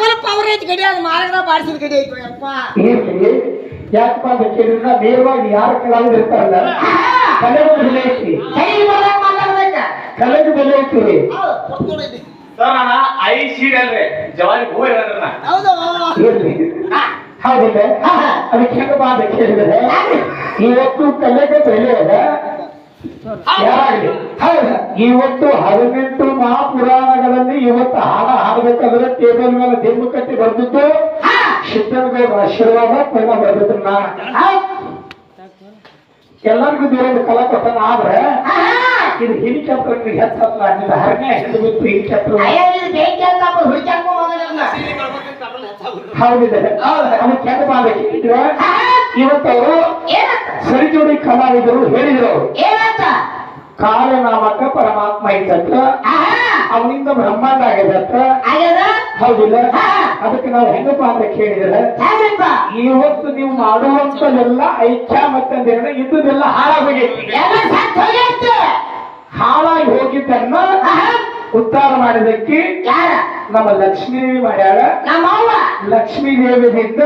Full power ಐತಿ ಗಡಿ ಅದು ಮಾರ್ಗದ ಬಾಡಿಸಿದ ಗಡಿ ಐತಿ ಯಪ್ಪ ಇರ್ಲಿ ಯಾಕಪ್ಪ ಅಂತ ಕೇಳಿದ್ರೆ ನೇರವಾಗಿ ಯಾರು ಕಲಾವಿದ ಇರ್ತಾರಲ್ಲ? ಕಲೆಗೂ ಬೆಲೆ ಐತಿ ಕೈ ಬರಂಗ ಮಾತಾಡ್ಬೇಕ? ಕಲೆಗೂ ಬೆಲೆ ಐತಿ ಸರ್ ಅಣ್ಣ ಐ ಸೀಡ್ ಅಲ್ರಿ. ಜವಾರಿ ಹೂ ಇರೋದ್ರನ್ನ. ಹೌದು. ಹೌದಿಲ್ಲ ಅದಕ್ಕೆ ಹೆಂಗಪ್ಪ ಅಂತ ಕೇಳಿದ್ರೆ ಇವತ್ತು ಕಲೆಗೆ ಬೆಲೆ ಅದ. ಇವತ್ತು ಹದಿನೆಂಟು ಮಹಾಪುರಾಣಗಳಲ್ಲಿ ಇವತ್ತು ಹಾಡ ಹಾಡಬೇಕಾದ್ರೆ ಟೇಬಲ್ ಮೇಲೆ ದಿಂಬು ಕಟ್ಟಿ ಬರ್ದಿದ್ದು ಸಿದ್ದನಗೌಡ ಆಶೀರ್ವಾದ ಪೈನ ಬರ್ದಿದ್ರು ನಾನು. ಎಲ್ಲರಿಗೂ ದೇವರ ಕಲಾ ಕೊಟ್ಟನ ಆದ್ರೆ ಇದು ಹೆಲಿಕಾಪ್ಟರ್ ಹೆಚ್ಚಲ್ಲ ನಿಮ್ದು ಹರಣ್ಯ ಹಿಡಿದು ಹೆಲಿಕಾಪ್ಟರ್ ಹುಡ್ಕ್ಯಾಡ್ಕೊಂಡ್ ಹೋಗೋದಿಲ್ಲ. ಹೌದಿದೆ ಅವನು ಕೆಟ್ಟ ಮಾಡಬೇಕು ಕೇಳಿದ್ರೆ ಇವತ್ತು ಸರಿಜೋಡಿ ಕಲಾವಿದರು ಹೇಳಿದ್ರು. ಅವರು ಕಾಲನಾಮಕ ಪರಮಾತ್ಮ ಇದ್ದತ್ರ ಅವನಿಂದ ಬ್ರಹ್ಮಾಂಡ ಆಗದತ್ರ? ಹೌದಿಲ್ಲ ಅದಕ್ಕೆ ನಾವು ಹೆಂಗಪ್ಪ ಅಂತ ಕೇಳಿದ್ರೆ? ಇವತ್ತು ನೀವು ಮಾಡುವಂತದೆಲ್ಲ ಐಕ್ಯ ಮತ್ತೆ ನಿರ್ಣಯ ಇದ್ದುದೆಲ್ಲ ಹಾಳಾಗಿ ಹೋಗೈತಿ ಎಲ್ಲ ಸತ್ತು ಹೋಗೈತೆ. ಹಾಳಾಗಿ ಹೋಗಿದ್ದನ್ನ ಉದ್ಧಾರ ಮಾಡಿದಕ್ಕೆ? ನಮ್ಮ ಲಕ್ಷ್ಮೀ ಮಾಡ್ಯಾಳ. ಲಕ್ಷ್ಮೀ ದೇವಿಯಿಂದ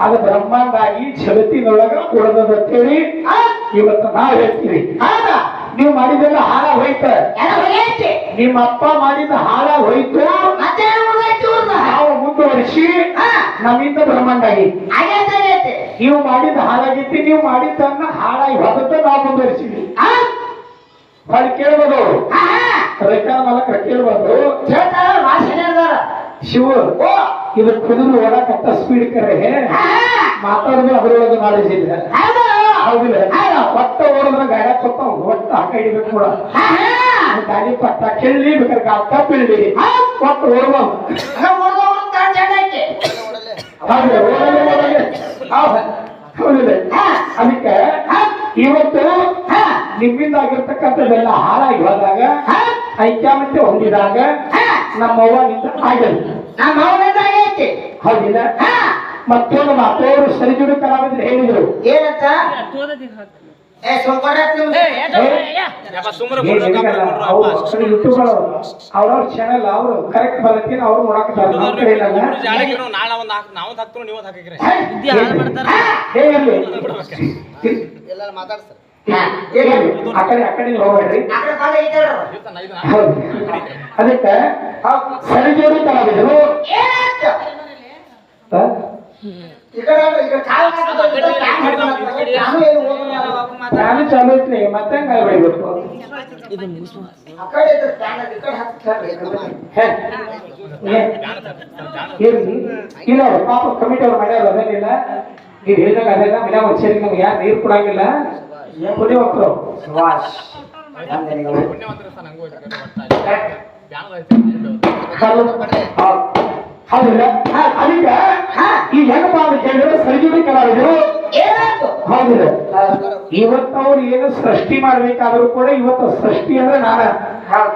ಅದು ಬ್ರಹ್ಮಾಂಡ ಆಗಿ ಜಗತ್ತಿನೊಳಗ ಉಳಿದದಂತೇಳಿ ಆ, ಇವತ್ತು ನಾವು ಹೇಳ್ತೀವಿ? ನೀವು ಮಾಡಿದೆಲ್ಲ ಹಾಳ ಹೋಯ್ತ. ನಿಮ್ಮ ಅಪ್ಪ ಮಾಡಿದ ಹಾಳ ಹೋಯ್ತು. ನಾವು ಮುಂದುವರಿಸಿ ನಮ್ಮಿಂದ ಬ್ರಹ್ಮಾಂಡ ಆಗಿ ಆಗೈತೆ. ನೀವು ಮಾಡಿದ ಹಾಳಾಗಿತ್ತು ನೀವು ಮಾಡಿದ್ದನ್ನ ಹಾಳಾಗಿ ಹೋಗುತ್ತೆ ನಾವು ಮುಂದುವರಿಸಿದ್ವಿ. ಹೊಳಿ ಕೇಳ್ಬೋದು ರೈತರ ಕೇಳ್ಬೋದು. ಶಿವ ಇದು ಕುದುರು ಓಡಾಕತ್ತ ಸ್ಪೀಡ್ ಕರೆ. ಮಾತಾಡಿದ್ರೆ ಅದರೊಳಗೆ ನಾಲೆಜ್ ಇಲ್ಲ ಹೌದು. ಒಟ್ಟ ಓಡಿದ್ರೆ ಗಾಡಿ ಕೊತ್ತ ಒಟ್ಟ ಹಾಕ ಹಿಡಿಬೇಕು ಕೂಡ. ಗಾಡಿ ಪಟ್ಟ ಕೆಳ್ಳಿ ಬೇಕಾದ್ರೆ ಗಾತ ಬೀಳ್ಲಿ ಒಟ್ಟು ಓಡುವ. ಅದಕ್ಕೆ ಇವತ್ತು ನಿಮ್ಮಿಂದ ಆಗಿರ್ತಕ್ಕಂಥದ್ದೆಲ್ಲ ಹಾಳಾಗಿ ಹೋದಾಗ ಐಕ್ಯಾಮತ್ಯ ಹೊಂದಿದಾಗ ನಮ್ಮವ್ವ ನಿಂತ ಆಗಲ್ಲ ನಮ್ಮ. ಹೌದಿಲ್ಲ? ಆ, ಮತ್ತೊಂದು ಮಾತು ಅವರು ಸರಿಜುಡು ಕಲಾವಿದ್ರು ಹೇಳಿದ್ರು. ಏನಂತ? ಅವ್ರವ್ರ ಚಾನೆಲ್ ಅವರು ಕರೆಕ್ಟ್ ಬರತ್ತೀನಿ ಅವ್ರು ನೋಡಕ್ತಾರೆ. ಆ ಕಡೆ ಆ ಕಡೆ ಹೋಗ್ಬೇಡ್ರಿ. ಅದಕ್ಕೆ ಸರಿಜೋಡಿ ಕಲಾವಿದರು. ಮಾಡಿ. ಹೇ ಏ- ಬೆಳಿಬೇಕು ಇಲ್ಲ ಪಾಪ ಕಮಿಟಿ ಅವ್ರು ಮಾಡ್ಯಾರ ಅದೇನಿಲ್ಲ ನೀವ್ ಹೇಳಿದಾಗ ಅದೆಲ್ಲ ಮನೆ ಒಂದ್ಸರಿ ನಮ್ಗೆ ಯಾರು ನೀರು ಕೊಡಂಗಿಲ್ಲ ಪುಣ್ಯ. ವಂದನೆಗಳು. ಹೌದಿಲ್ಲ ಅದಕ್ಕೆ ಈ ಹೆಂಗಪ್ಪ ಅಂತ ಕೇಳಿದ್ರೆ ಸರಿಜೋಡಿ ಕಲಾವಿದರು ಹೌದಿದೆ. ಇವತ್ತು ಅವ್ರು ಏನು ಸೃಷ್ಟಿ ಮಾಡ್ಬೇಕಾದ್ರೂ ಕೂಡ ಇವತ್ತು ಸೃಷ್ಟಿ ಅಂದ್ರೆ ನಾನ.